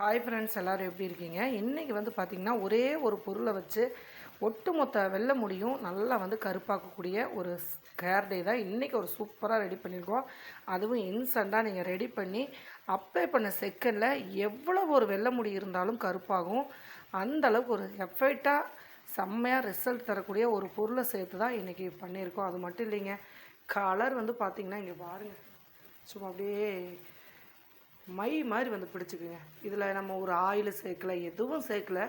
Hi friends எல்லோரும் எப்படி இருக்கீங்க? இன்றைக்கி வந்து பார்த்திங்கன்னா ஒரே ஒரு பொருளை வச்சு ஒட்டுமொத்த வெள்ள முடியும். நல்லா வந்து கருப்பாக்கக்கூடிய ஒரு ஹேர் டே தான். இன்றைக்கி ஒரு சூப்பராக ரெடி பண்ணியிருக்கோம் அதுவும் இன்ஸ்டண்ட்டாக நீங்கள் ரெடி பண்ணி அப்ளை பண்ண செகண்டில் எவ்வளோ ஒரு வெள்ளை முடி இருந்தாலும் கருப்பாகும். அந்தளவுக்கு ஒரு எஃபெக்டாக செம்மையாக ரிசல்ட் தரக்கூடிய ஒரு பொருளை சேர்த்து தான் இன்றைக்கி பண்ணியிருக்கோம் அது மட்டும் இல்லைங்க கலர் வந்து பார்த்திங்கன்னா இங்கே பாருங்கள் சும்மா அப்படியே மை மாதிரி வந்து பிடிச்சிக்குங்க. இதில் நம்ம ஒரு ஆயில் சேர்க்கல எதுவும் சேர்க்கல.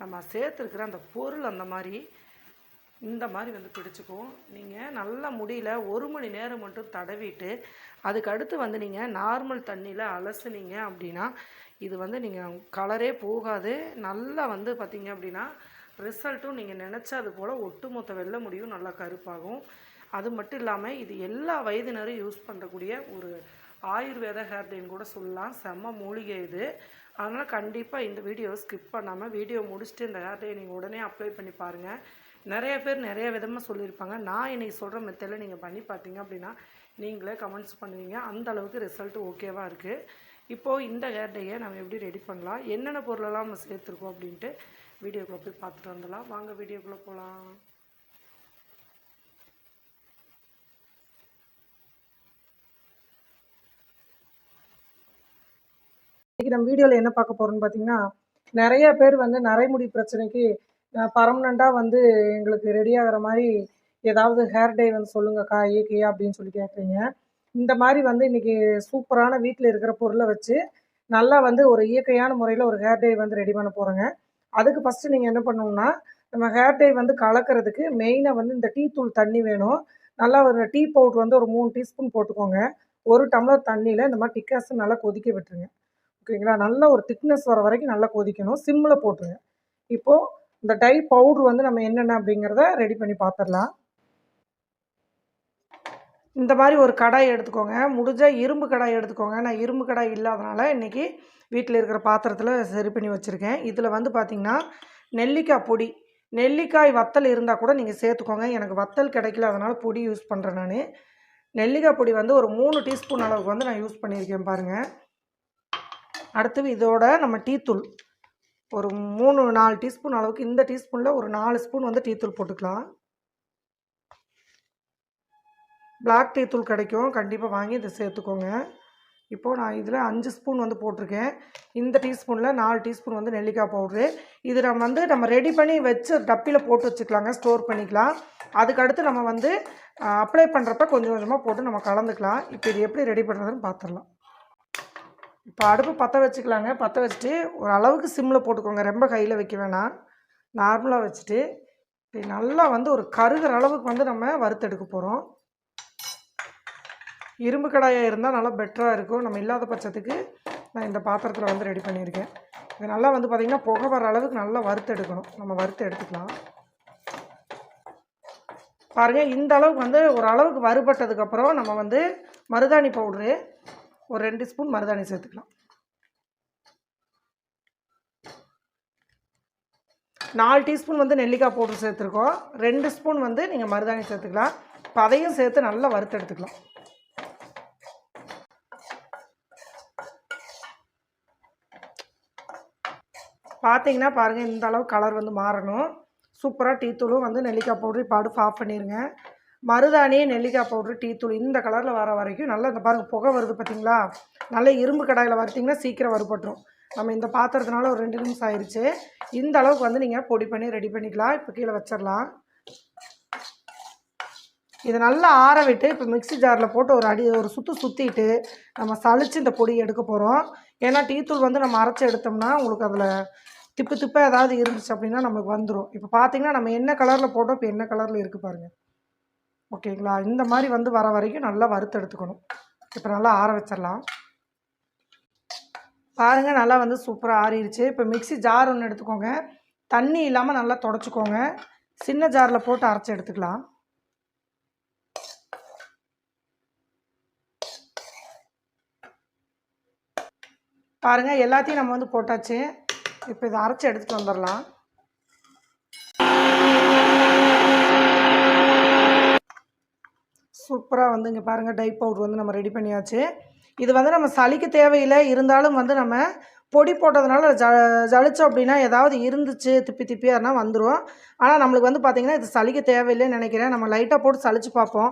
நம்ம சேர்த்துருக்கிற அந்த பொருள் அந்த மாதிரி இந்த மாதிரி வந்து பிடிச்சிக்கும் நீங்கள் நல்லா முடியல ஒரு மணி நேரம் மட்டும் தடவிட்டு அதுக்கு அடுத்து வந்து நீங்கள் நார்மல் தண்ணியில் அலசுனீங்க அப்படின்னா இது வந்து நீங்கள் கலரே போகாது. நல்லா வந்து பார்த்தீங்க அப்படின்னா ரிசல்ட்டும் நீங்கள் நினச்சது போல் ஒட்டுமொத்த வெள்ளை முடியும் நல்லா கருப்பாகும். அது மட்டும் இல்லாமல் இது எல்லா வயதினரும் யூஸ் பண்ணக்கூடிய ஒரு ஆயுர்வேத ஹேர் டேன்னு கூட சொல்லலாம். செம்ம மூலிகை இது. அதனால் கண்டிப்பாக இந்த வீடியோவை ஸ்கிப் பண்ணாமல் வீடியோ முடிச்சுட்டு இந்த ஹேர் டே நீங்கள் உடனே அப்ளை பண்ணி பாருங்கள் நிறைய பேர் நிறைய விதமாக சொல்லியிருப்பாங்க. நான் இன்றைக்கி சொல்கிற மெத்தடில் நீங்கள் பண்ணி பார்த்தீங்க அப்படின்னா நீங்களே கமெண்ட்ஸ் பண்ணுவீங்க. அந்த அளவுக்கு ரிசல்ட் ஓகேவாக இருக்குது இப்போது இந்த ஹேர் டேயை நம்ம எப்படி ரெடி பண்ணலாம்? என்னென்ன பொருளெல்லாம் நம்ம சேர்த்துருக்கோம் அப்படின்ட்டு வீடியோக்குள்ளே போய் பார்த்துட்டு வந்துடலாம். வாங்க வீடியோக்குள்ளே போகலாம் இன்றைக்கி நம்ம வீடியோவில் என்ன பார்க்க போகிறோம்னு பார்த்தீங்கன்னா நிறைய பேர் வந்து நரைமுடி பிரச்சனைக்கு பர்மனண்ட்டாக வந்து எங்களுக்கு ரெடி ஆகிற மாதிரி ஏதாவது ஹேர் டே வந்து சொல்லுங்கக்கா இயற்கையா அப்படின்னு சொல்லி கேட்குறீங்க இந்த மாதிரி வந்து இன்றைக்கி சூப்பரான வீட்டில் இருக்கிற பொருளை வச்சு நல்லா வந்து ஒரு இயற்கையான முறையில் ஒரு ஹேர் டை வந்து ரெடி பண்ண போகிறோங்க அதுக்கு ஃபஸ்ட்டு நீங்கள் என்ன பண்ணணும்னா நம்ம ஹேர் டை வந்து கலக்கிறதுக்கு மெயினாக வந்து இந்த டீ தூள் தண்ணி வேணும். நல்லா ஒரு டீ பவுட்ரு வந்து ஒரு மூணு டீஸ்பூன் போட்டுக்கோங்க. ஒரு டம்ளர் தண்ணியில் இந்த மாதிரி டிக்காஸை நல்லா கொதிக்க விட்டுருங்க. ஓகேங்களா? நல்ல ஒரு திக்னஸ் வர வரைக்கும் நல்லா கொதிக்கணும். சிம்மில் போட்டுருங்க. இப்போது இந்த டை பவுட்ரு வந்து நம்ம என்னென்ன அப்படிங்கிறத ரெடி பண்ணி பார்த்துடலாம் இந்த மாதிரி ஒரு கடாய் எடுத்துக்கோங்க. முடிஞ்சால் இரும்பு கடாய் எடுத்துக்கோங்க. நான் இரும்பு கடாய் இல்லாதனால இன்றைக்கி வீட்டில் இருக்கிற பாத்திரத்தில் சரி பண்ணி வச்சுருக்கேன். இதில் வந்து பார்த்திங்கன்னா நெல்லிக்காய் பொடி. நெல்லிக்காய் வத்தல் இருந்தால் கூட நீங்கள் சேர்த்துக்கோங்க. எனக்கு வத்தல் கிடைக்கல அதனால் பொடி யூஸ் பண்ணுறேன் நான். நெல்லிக்காய் பொடி வந்து ஒரு மூணு டீஸ்பூன் அளவுக்கு வந்து நான் யூஸ் பண்ணியிருக்கேன் பாருங்கள் அடுத்தது இதோட நம்ம டீத்தூள். ஒரு மூணு நாலு டீஸ்பூன் அளவுக்கு இந்த டீஸ்பூனில் ஒரு நாலு ஸ்பூன் வந்து டீத்தூள் போட்டுக்கலாம். பிளாக் டீத்தூள் கிடைக்கும். கண்டிப்பாக வாங்கி இதை சேர்த்துக்கோங்க. இப்போது நான் இதில் அஞ்சு ஸ்பூன் வந்து போட்டிருக்கேன். இந்த டீஸ்பூனில் நாலு டீஸ்பூன் வந்து நெல்லிக்காய் பவுட்ரு. இது நம்ம வந்து நம்ம ரெடி பண்ணி வச்சு டப்பியில் போட்டு வச்சுக்கலாங்க. ஸ்டோர் பண்ணிக்கலாம். அதுக்கடுத்து நம்ம வந்து அப்ளை பண்ணுறப்ப கொஞ்சம் கொஞ்சமாக போட்டு நம்ம கலந்துக்கலாம். இப்போ இது எப்படி ரெடி பண்ணுறதுன்னு பார்த்துடலாம் இப்போ அடுப்பு பற்ற வச்சுக்கலாங்க. பற்ற வச்சுட்டு ஒரு அளவுக்கு சிம்மில் போட்டுக்கோங்க. ரொம்ப கையில் வைக்க வேணாம். நார்மலாக வச்சுட்டு இப்படி நல்லா வந்து ஒரு கருகிற அளவுக்கு வந்து நம்ம வறுத்தெடுக்க போகிறோம் இரும்பு கடாயாக இருந்தால் நல்லா பெட்டராக இருக்கும். நம்ம இல்லாத பட்சத்துக்கு நான் இந்த பாத்திரத்தில் வந்து ரெடி பண்ணியிருக்கேன். இது நல்லா வந்து பார்த்திங்கன்னா புகை வர அளவுக்கு நல்லா வறுத்து எடுக்கணும். நம்ம வறுத்து எடுத்துக்கலாம். பாருங்கள் இந்த அளவுக்கு வந்து ஒரு அளவுக்கு வறுபட்டதுக்கப்புறம் நம்ம வந்து மருதாணி பவுட்ரு ஒரு ரெண்டு ஸ்பூன் மருதாணி சேர்த்துக்கலாம். நாலு டீஸ்பூன் வந்து நெல்லிக்காய் போட்டு சேர்த்துருக்கோம். ரெண்டு ஸ்பூன் வந்து நீங்கள் மருதாணி சேர்த்துக்கலாம். இப்போ அதையும் சேர்த்து நல்லா வறுத்து எடுத்துக்கலாம். பார்த்தீங்கன்னா பாருங்கள் இந்த அளவு கலர் வந்து மாறணும். சூப்பராக டீத்தூளும் வந்து நெல்லிக்காய் பவுட்ரு இப்போ அடுப்பு ஆஃப் பண்ணிடுங்க மருதாணி நெல்லிக்காய் பவுட்ரு டீத்தூள் இந்த கலரில் வர வரைக்கும் நல்லா இந்த பாருங்கள் புகை வருது பார்த்தீங்களா நல்ல இரும்பு கடாயில் வறுத்திங்கன்னா சீக்கிரம் வறுபட்டுரும். நம்ம இந்த பாத்திரத்தினால ஒரு ரெண்டு நிமிஷம் ஆயிடுச்சு இந்த அளவுக்கு வந்து நீங்கள் பொடி பண்ணி ரெடி பண்ணிக்கலாம். இப்போ கீழே வச்சிடலாம். இதை நல்லா ஆற விட்டு இப்போ மிக்ஸி ஜாரில் போட்டு ஒரு அடி ஒரு சுற்று சுற்றிட்டு நம்ம சளிச்சு இந்த பொடி எடுக்க போகிறோம் ஏன்னா டீத்தூள் வந்து நம்ம அரைச்சி எடுத்தோம்னா உங்களுக்கு அதில் திப்பு திப்பாக ஏதாவது இருந்துச்சு அப்படின்னா நமக்கு வந்துடும் இப்போ பார்த்தீங்கன்னா நம்ம என்ன கலரில் போட்டோம் இப்போ என்ன கலரில் இருக்குது பாருங்கள் ஓகேங்களா? இந்த மாதிரி வந்து வர வரைக்கும் நல்லா வறுத்து எடுத்துக்கணும். இப்போ நல்லா ஆற வச்சிடலாம். பாருங்கள் நல்லா வந்து சூப்பராக ஆறிடுச்சு. இப்போ மிக்ஸி ஜார் ஒன்று எடுத்துக்கோங்க. தண்ணி இல்லாமல் நல்லா தொடச்சிக்கோங்க. சின்ன ஜாரில் போட்டு அரைச்சி எடுத்துக்கலாம். பாருங்கள் எல்லாத்தையும் நம்ம வந்து போட்டாச்சு. இப்போ இதை அரைச்சி எடுத்துகிட்டு வந்துடலாம். சூப்பராக வந்து இங்கே பாருங்கள் டை பவுட்ரு வந்து நம்ம ரெடி பண்ணியாச்சு. இது வந்து நம்ம சளிக்கு தேவையில்லை. இருந்தாலும் வந்து நம்ம பொடி போட்டதுனால ஜ ஜலிச்சோம் அப்படின்னா ஏதாவது இருந்துச்சு திப்பி திப்பியாருனா வந்துடும் ஆனால் நம்மளுக்கு வந்து பார்த்திங்கன்னா இது சளிக்கு தேவையில்லைன்னு நினைக்கிறேன். நம்ம லைட்டாக போட்டு சளிச்சு பார்ப்போம்.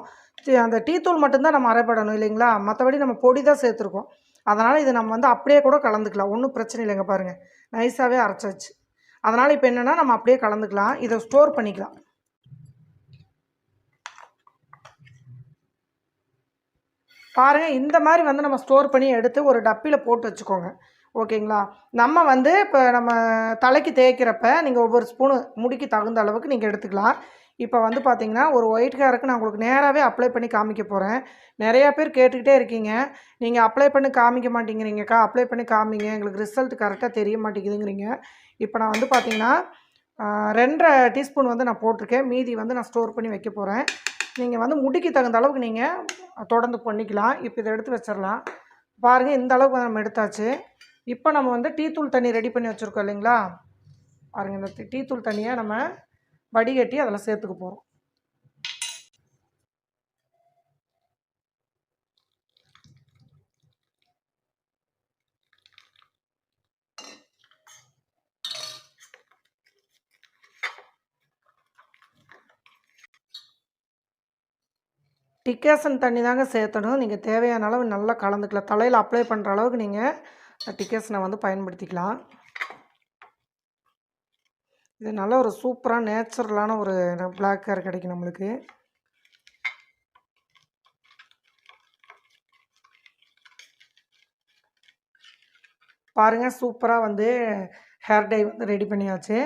அந்த டீ தூள் மட்டும்தான் நம்ம அரைப்படணும் இல்லைங்களா? மற்றபடி நம்ம பொடி தான் சேர்த்துருக்கோம். அதனால் இது நம்ம வந்து அப்படியே கூட கலந்துக்கலாம். ஒன்றும் பிரச்சனை இல்லைங்க பாருங்கள் நைஸாகவே அரைச்சாச்சு. அதனால் இப்போ என்னென்னா நம்ம அப்படியே கலந்துக்கலாம். இதை ஸ்டோர் பண்ணிக்கலாம். பாருங்கள் இந்த மாதிரி வந்து நம்ம ஸ்டோர் பண்ணி எடுத்து ஒரு டப்பியில் போட்டு வச்சுக்கோங்க. ஓகேங்களா? நம்ம வந்து இப்போ நம்ம தலைக்கு தேய்க்கிறப்ப நீங்கள் ஒவ்வொரு ஸ்பூனு முடிக்கு தகுந்த அளவுக்கு நீங்கள் எடுத்துக்கலாம். இப்போ வந்து பார்த்திங்கன்னா ஒரு ஒயிட் ஹேருக்கு நான் உங்களுக்கு நேராகவே அப்ளை பண்ணி காமிக்க போகிறேன் நிறையா பேர் கேட்டுக்கிட்டே இருக்கீங்க. நீங்கள் அப்ளை பண்ணி காமிக்க மாட்டேங்கிறீங்கக்கா. அப்ளை பண்ணி காமிங்க. எங்களுக்கு ரிசல்ட் கரெக்டாக தெரிய மாட்டேங்குதுங்கிறீங்க. இப்போ நான் வந்து பார்த்திங்கன்னா ரெண்டரை டீஸ்பூன் வந்து நான் போட்டிருக்கேன். மீதி வந்து நான் ஸ்டோர் பண்ணி வைக்க போகிறேன் நீங்கள் வந்து முடிக்கு தகுந்த அளவுக்கு நீங்கள் தொடர்ந்து பண்ணிக்கலாம். இப்போ இதை எடுத்து வச்சிடலாம் பாருங்கள் இந்த அளவுக்கு நம்ம எடுத்தாச்சு. இப்போ நம்ம வந்து டீத்தூள் தண்ணி ரெடி பண்ணி வச்சுருக்கோம் இல்லைங்களா? பாருங்கள் இந்த டீத்தூள் தண்ணியை நம்ம வடிகட்டி அதில் சேர்த்துக்க போகிறோம் டிக்கேசன் தண்ணி தாங்க சேர்த்தணும். நீங்கள் தேவையான அளவு நல்லா கலந்துக்கலாம். தலையில் அப்ளை பண்ணுற அளவுக்கு நீங்கள் டிக்கேசனை வந்து பயன்படுத்திக்கலாம். இது நல்ல ஒரு சூப்பராக நேச்சுரலான ஒரு பிளாக் ஹேர் கிடைக்கும் நம்மளுக்கு. பாருங்கள் சூப்பராக வந்து ஹேர் டை வந்து ரெடி பண்ணியாச்சு.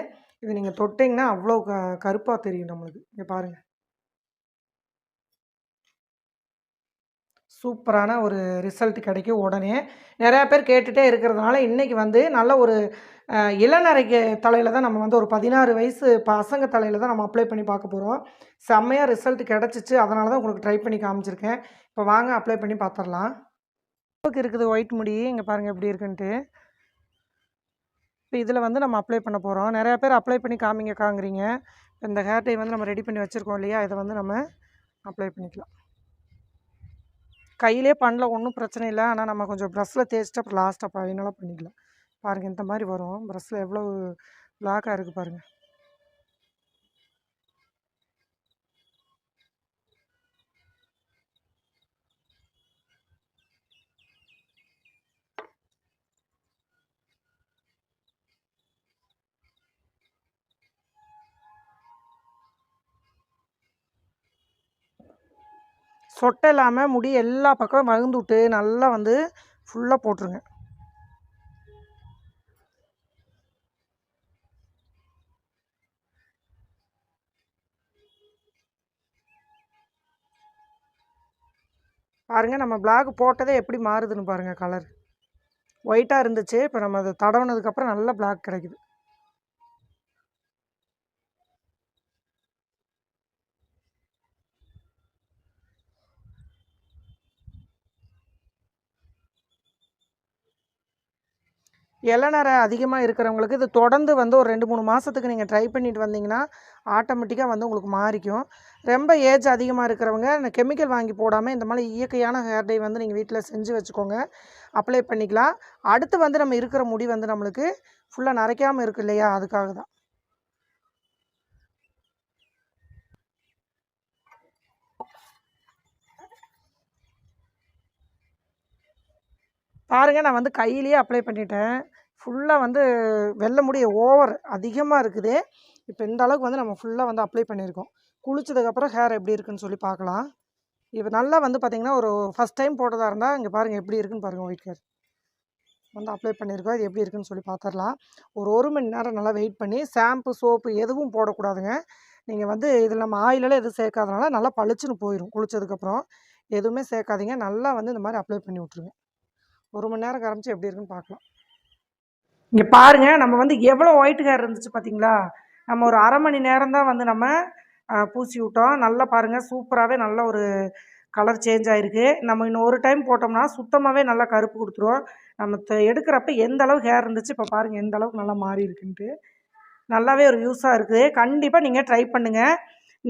இது நீங்கள் தொட்டிங்கன்னா அவ்வளோ க கருப்பாக தெரியும் நம்மளுக்கு. இங்கே பாருங்கள் சூப்பரான ஒரு ரிசல்ட் கிடைக்கும் உடனே. நிறையா பேர் கேட்டுகிட்டே இருக்கிறதுனால இன்றைக்கி வந்து நல்ல ஒரு இளநரைக்கு தலையில் தான் நம்ம வந்து ஒரு பதினாறு வயசு பசங்க தலையில் தான் நம்ம அப்ளை பண்ணி பார்க்க போகிறோம் செம்மையாக ரிசல்ட் கிடச்சிச்சு. அதனால தான் உங்களுக்கு ட்ரை பண்ணி காமிச்சிருக்கேன். இப்போ வாங்க அப்ளை பண்ணி பார்த்துடலாம் அளவுக்கு இருக்குது ஒயிட் முடி? இங்கே பாருங்கள் எப்படி இருக்குன்ட்டு. இப்போ இதில் வந்து நம்ம அப்ளை பண்ண போகிறோம் நிறையா பேர் அப்ளை பண்ணி காமிங்க காங்குறீங்க. இந்த ஹேர் டை வந்து நம்ம ரெடி பண்ணி வச்சுருக்கோம் இல்லையா? இதை வந்து நம்ம அப்ளை பண்ணிக்கலாம். கையிலே பண்ணல ஒன்றும் பிரச்சனை இல்லை. ஆனால் நம்ம கொஞ்சம் ப்ரஷ்ஷில் தேய்ச்சிட்டு அப்புறம் லாஸ்ட்டாக ஃபைனலாக பண்ணிக்கலாம் பாருங்கள் இந்த மாதிரி வரும். ப்ரஷ்ஷில் எவ்வளோ பிளாக்காக இருக்குது பாருங்கள் சொட்டை இல்லாமல் முடி எல்லா பக்கம் வகுந்து விட்டு நல்லா வந்து ஃபுல்லாக போட்டுருங்க. பாருங்கள் நம்ம பிளாக் போட்டதே எப்படி மாறுதுன்னு பாருங்கள் கலர் ஒயிட்டாக இருந்துச்சு இப்போ நம்ம அதை தடவுனதுக்கப்புறம் நல்ல பிளாக் கிடைக்குது. இளநரை அதிகமாக இருக்கிறவங்களுக்கு இது தொடர்ந்து வந்து ஒரு ரெண்டு மூணு மாதத்துக்கு நீங்கள் ட்ரை பண்ணிட்டு வந்தீங்கன்னா ஆட்டோமேட்டிக்காக வந்து உங்களுக்கு மாறிக்கும். ரொம்ப ஏஜ் அதிகமாக இருக்கிறவங்க இந்த கெமிக்கல் வாங்கி போடாமல் இந்த மாதிரி இயற்கையான ஹேர் டை வந்து நீங்கள் வீட்டில் செஞ்சு வச்சுக்கோங்க. அப்ளை பண்ணிக்கலாம். அடுத்து வந்து நம்ம இருக்கிற முடி வந்து நம்மளுக்கு ஃபுல்லாக நரைக்காமல் இருக்கு இல்லையா? அதுக்காக தான். பாருங்கள் நான் வந்து கையிலேயே அப்ளை பண்ணிட்டேன். ஃபுல்லாக வந்து வெள்ளை முடிய ஓவர் அதிகமாக இருக்குது. இப்போ இந்த அளவுக்கு வந்து நம்ம ஃபுல்லாக வந்து அப்ளை பண்ணியிருக்கோம். குளிச்சதுக்கப்புறம் ஹேர் எப்படி இருக்குன்னு சொல்லி பார்க்கலாம். இப்போ நல்லா வந்து பார்த்திங்கன்னா ஒரு ஃபஸ்ட் டைம் போட்டதாக இருந்தால் இங்கே பாருங்கள் எப்படி இருக்குன்னு பாருங்கள் ஒயிட் ஹேர் வந்து அப்ளை பண்ணியிருக்கோம். இது எப்படி இருக்குன்னு சொல்லி பார்த்துடலாம் ஒரு ஒரு மணி நேரம் நல்லா வெயிட் பண்ணி ஷாம்பு சோப்பு எதுவும் போடக்கூடாதுங்க. நீங்கள் வந்து இதில் நம்ம ஆயிலெல்லாம் எதுவும் சேர்க்காதனால நல்லா பளிச்சுன்னு போயிடும் குளிச்சதுக்கப்புறம் எதுவுமே சேர்க்காதீங்க. நல்லா வந்து இந்த மாதிரி அப்ளை பண்ணி விட்ருங்க ஒரு மணி நேரம் கரைச்சி எப்படி இருக்குன்னு பார்க்கலாம். இங்கே பாருங்கள் நம்ம வந்து எவ்வளோ ஒயிட் ஹேர் இருந்துச்சு பார்த்தீங்களா நம்ம ஒரு அரை மணி நேரம் தான் வந்து நம்ம பூசி விட்டோம். நல்லா பாருங்கள் சூப்பராகவே நல்ல ஒரு கலர் சேஞ்ச் ஆகிருக்கு நம்ம இன்னும் ஒரு டைம் போட்டோம்னா சுத்தமாகவே நல்லா கருப்பு கொடுத்துரும் நம்ம த- எடுக்கிறப்ப எந்த அளவுக்கு ஹேர் இருந்துச்சு இப்போ பாருங்கள் எந்த அளவுக்கு நல்லா மாறி இருக்குன்ட்டு. நல்லாவே ஒரு யூஸாக இருக்குது கண்டிப்பாக நீங்கள் ட்ரை பண்ணுங்கள்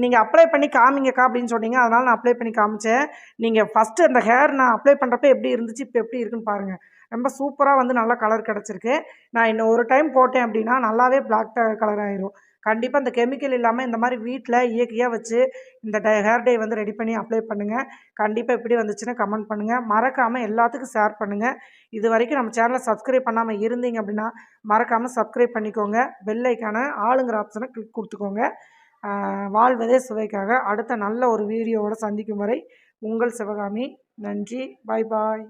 நீங்கள் அப்ளை பண்ணி காமிங்கக்கா அப்படின்னு சொன்னீங்க. அதனால் நான் அப்ளை பண்ணி காமிச்சேன். நீங்கள் ஃபஸ்ட்டு அந்த ஹேர் நான் அப்ளை பண்ணுறப்ப எப்படி இருந்துச்சு இப்போ எப்படி இருக்குன்னு பாருங்கள் ரொம்ப சூப்பராக வந்து நல்லா கலர் கிடச்சிருக்கு. நான் இன்னும் ஒரு டைம் போட்டேன் அப்படின்னா நல்லாவே பிளாக் கலர் ஆயிரும். கண்டிப்பாக இந்த கெமிக்கல் இல்லாமல் இந்த மாதிரி வீட்டில் இயற்கையாக வச்சு இந்த டை ஹேர் டே வந்து ரெடி பண்ணி அப்ளை பண்ணுங்கள் கண்டிப்பாக எப்படி வந்துச்சுன்னா கமெண்ட் பண்ணுங்கள் மறக்காமல் எல்லாத்துக்கும் ஷேர் பண்ணுங்கள் இது வரைக்கும் நம்ம சேனலை சப்ஸ்கிரைப் பண்ணாமல் இருந்தீங்க அப்படின்னா மறக்காமல் சப்ஸ்கிரைப் பண்ணிக்கோங்க. பெல் ஐக்கான ஆளுங்கிற ஆப்ஷனை கிளிக் கொடுத்துக்கோங்க. வாழ்வதே சுவைக்காக அடுத்த நல்ல ஒரு வீடியோவோட சந்திக்கும் வரை உங்கள் சிவகாமி. நன்றி. பாய் பாய்.